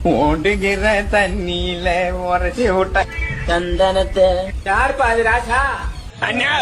ஓடுகிற தண்ணியில உரைச்சி விட்ட சந்தனத்தை. யார் பாது ராசா அண்ணா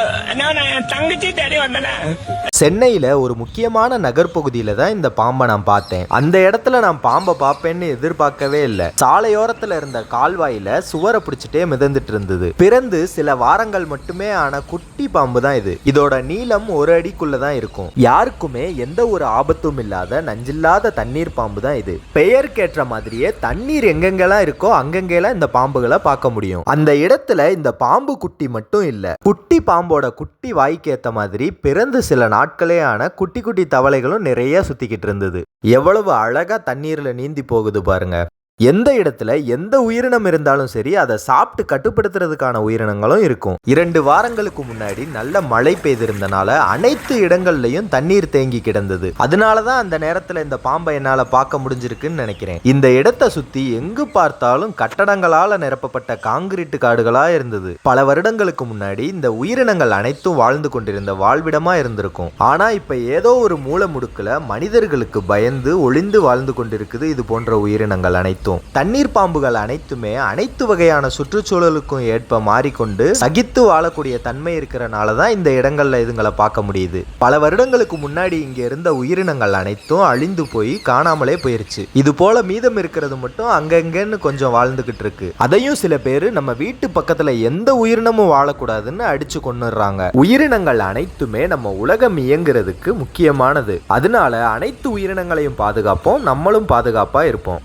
சென்னையில ஒரு முக்கியமான நகர்பகுதியில தான் இந்த பாம்பை நான் பார்த்தேன். அந்த இடத்துல நான் பாம்பை பார்ப்பேன்னு எதிர்பார்க்கவே இல்லை. சாலையோரத்துல இருந்த கால்வாயில சுவரை பிடிச்சிட்டே மிதந்துட்டு இருந்தது. பிறந்து சில வாரங்கள் மட்டுமே ஆன குட்டி பாம்பு தான் இது. இதோட நீளம் ஒரு அடிக்குள்ள தான் இருக்கும். யாருக்குமே எந்த ஒரு ஆபத்தும் இல்லாத நஞ்சில்லாத தண்ணீர் பாம்பு தான் இது. பெயருக்கேற்ற மாதிரியே தண்ணீர் எங்கெங்கெல்லாம் இருக்கோ அங்கெங்கெல்லாம் இந்த பாம்புகளை பார்க்க முடியும். அந்த இடத்துல இந்த பாம்பு குட்டி மட்டும் இல்ல. குட்டி பாம்போட குட்டி வாய்க்கு ஏத்த மாதிரி பிறந்து சில நாட்களே ஆன குட்டி குட்டி தவளைகளும் நிறைய சுத்திக்கிட்டு இருந்தது. எவ்வளவு அழகா தண்ணீர்ல நீந்தி போகுது பாருங்க. எந்த இடத்துல எந்த உயிரினம் இருந்தாலும் சரி அதை சாப்பிட்டு கட்டுப்படுத்துறதுக்கான உயிரினங்களும் இருக்கும். இரண்டு வாரங்களுக்கு முன்னாடி நல்ல மழை பெய்திருந்தனால அனைத்து இடங்கள்லையும் தண்ணீர் தேங்கி கிடந்தது. அதனால தான் அந்த நேரத்துல இந்த பாம்பை என்னால பார்க்க முடிஞ்சிருக்குன்னு நினைக்கிறேன். இந்த இடத்தை சுத்தி எங்கு பார்த்தாலும் கட்டடங்களால நிரப்பப்பட்ட காங்கிரீட் காடுகளா இருந்தது. பல வருடங்களுக்கு முன்னாடி இந்த உயிரினங்கள் அனைத்தும் வாழ்ந்து கொண்டிருந்த வாழ்விடமா இருந்திருக்கும். ஆனா இப்ப ஏதோ ஒரு மூல முடுக்கில் மனிதர்களுக்கு பயந்து ஒளிந்து வாழ்ந்து கொண்டிருக்குது இது போன்ற உயிரினங்கள் அனைத்தும். தண்ணீர் பாம்புகள் அனைத்துமே அனைத்து வகையான சுற்றுச்சூழலுக்கும் ஏற்ப மாறிக்கொண்டு சகித்து வாழக்கூடிய தன்மை இருக்கிறனால தான் இந்த இடங்கள்ல இதுங்களை பார்க்க முடியுது. பல வருடங்களுக்கு முன்னாடி இங்க இருந்த உயிரினங்கள் அனைத்தும் அழிந்து போய் காணாமலே போயிருச்சு. இது போல மீதம் இருக்கிறது மட்டும் அங்கங்கன்னு கொஞ்சம் வாழ்ந்துகிட்டு இருக்கு. அதையும் சில பேர் நம்ம வீட்டு பக்கத்துல எந்த உயிரினமும் வாழக்கூடாதுன்னு அடிச்சு கொண்டுடுறாங்க உயிரினங்கள் அனைத்துமே நம்ம உலகம் இயங்குறதுக்கு முக்கியமானது. அதனால அனைத்து உயிரினங்களையும் பாதுகாப்போம் நம்மளும் பாதுகாப்பா இருப்போம்.